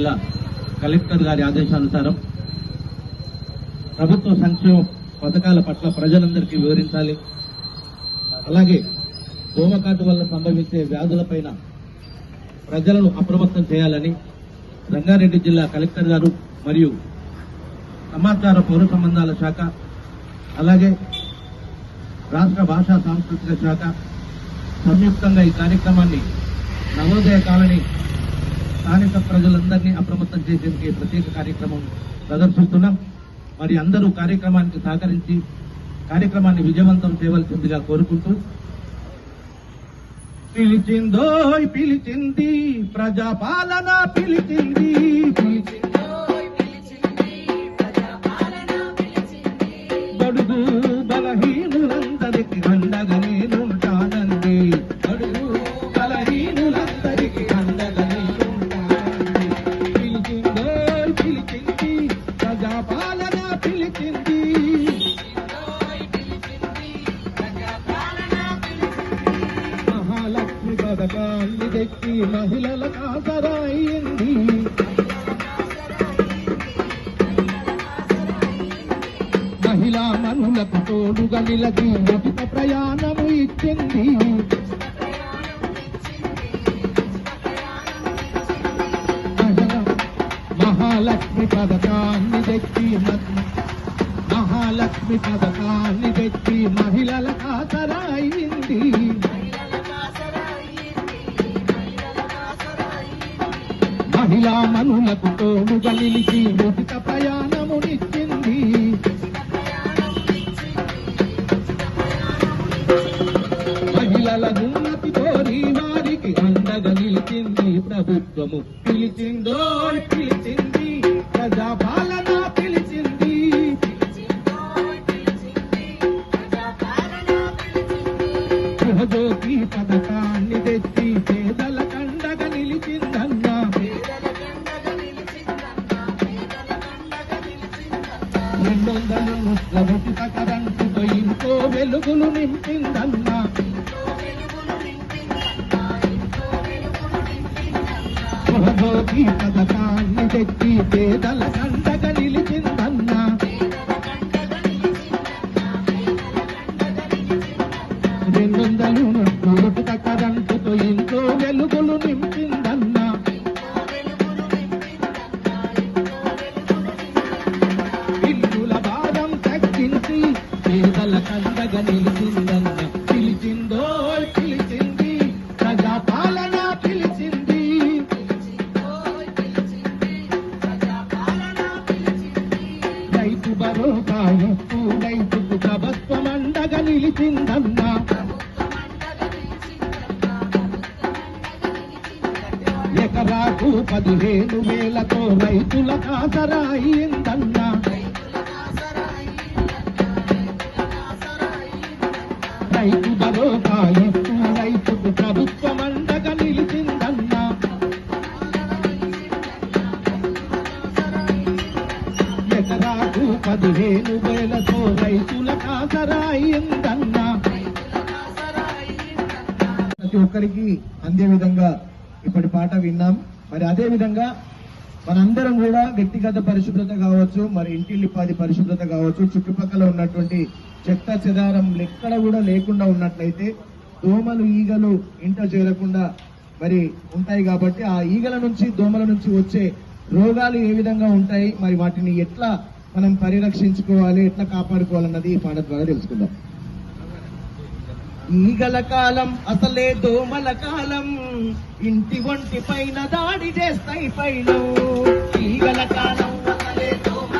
జిల్లా కలెక్టర్ గారి ఆదేశానుసారం ప్రభుత్వ సంక్షేమ పథకాల పట్ల ప్రజలందరికీ వివరించాలి. అలాగే దోమకాటు వల్ల సంభవించే వ్యాధులపైన ప్రజలను అప్రమత్తం చేయాలని రంగారెడ్డి జిల్లా కలెక్టర్ గారు మరియు సమాచార పౌర సంబంధాల శాఖ అలాగే రాష్ట్ర భాషా సాంస్కృతిక శాఖ సంయుక్తంగా ఈ కార్యక్రమాన్ని నవోదయ కాలనీ స్థానిక ప్రజలందరినీ అప్రమత్తం చేసేందుకు ఈ ప్రత్యేక కార్యక్రమం ప్రదర్శిస్తున్నాం. మరి అందరూ కార్యక్రమానికి సహకరించి కార్యక్రమాన్ని విజయవంతం చేయవలసిందిగా కోరుకుంటూ. పిలిచిందో పిలిచింది ప్రజాపాలన పిలిచింది మహిళల కాసరాయింది. మహిళా మనులకు తోడుగా నిలచి ఉచిత ప్రయాణము ఇచ్చింది. మహాలక్ష్మి పథకాన్ని తెచ్చి మహాలక్ష్మి పథకాన్ని తెచ్చి మహిళల కాసరాయింది. మహిళా మనులకు తోడుగా నిలిచి ఉచిత ప్రయాణమునిచ్చింది. మహిళల ఉన్నతి కోరి వారికి అండగా నిలిచింది ప్రభుత్వము. పిలిచిందో పిలిచింది ప్రజాపాలన పిలిచింది. గృహజ్యోతి పథకాన్ని రెండు వందలు ఉచిత కరెంటుతో ఇంకో వెలుగులు నింపిందన్నా గృహజ్యోతి పథకాన్ని తెచ్చి పేదల కంట ఎకరాకు పదిహేను వేలతో రైతుల కాసరాయి ఎంతన్నా? రైతు భరోసా ఇస్తూ రైతుకు ప్రభుత్వం అండగా నిలిచిందన్నా? ఎకరాకు పదిహేను వేలతో రైతుల కాసరాయి ఎంతన్నా? ప్రతి ఒక్కరికి అందే విధంగా ఇప్పటి పాట విన్నాం. మరి అదేవిధంగా మనందరం కూడా వ్యక్తిగత పరిశుభ్రత కావచ్చు మరి ఇంటిల్లిపాది పరిశుభ్రత కావచ్చు చుట్టుపక్కల ఉన్నటువంటి చెత్త చెదారం ఎక్కడ కూడా లేకుండా ఉన్నట్లయితే దోమలు ఈగలు ఇంట చేరకుండా మరి ఉంటాయి కాబట్టి ఆ ఈగల నుంచి దోమల నుంచి వచ్చే రోగాలు ఏ విధంగా ఉంటాయి మరి వాటిని ఎట్లా మనం పరిరక్షించుకోవాలి ఎట్లా కాపాడుకోవాలన్నది ఈ పాట ద్వారా తెలుసుకుందాం. ఈగల కాలం అసలే దోమల కాలం. ఇంటి ఒంటి పైన దాడి చేస్తాయి పైన ఈగల కాలం అసలే దోమల